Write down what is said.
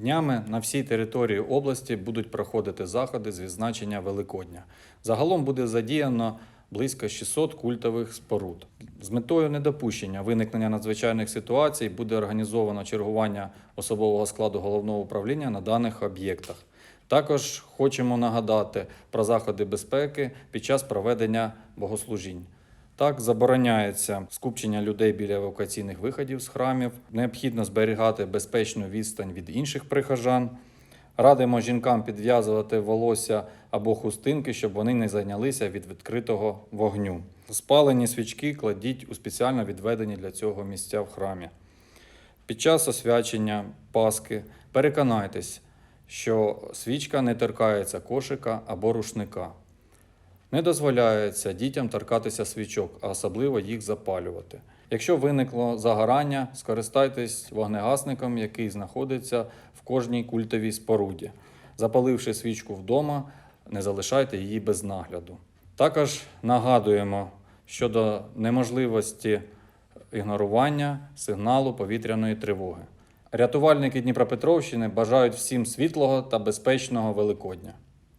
Днями на всій території області будуть проходити заходи з відзначення Великодня. Загалом буде задіяно близько 600 культових споруд. З метою недопущення виникнення надзвичайних ситуацій буде організовано чергування особового складу головного управління на даних об'єктах. Також хочемо нагадати про заходи безпеки під час проведення богослужінь. Так, забороняється скупчення людей біля евакуаційних виходів з храмів. Необхідно зберігати безпечну відстань від інших прихожан. Радимо жінкам підв'язувати волосся або хустинки, щоб вони не зайнялися від відкритого вогню. Спалені свічки кладіть у спеціально відведені для цього місця в храмі. Під час освячення Пасхи переконайтесь, що свічка не торкається кошика або рушника. Не дозволяється дітям торкатися свічок, а особливо їх запалювати. Якщо виникло загорання, скористайтесь вогнегасником, який знаходиться в кожній культовій споруді. Запаливши свічку вдома, не залишайте її без нагляду. Також нагадуємо щодо неможливості ігнорування сигналу повітряної тривоги. Рятувальники Дніпропетровщини бажають всім світлого та безпечного Великодня.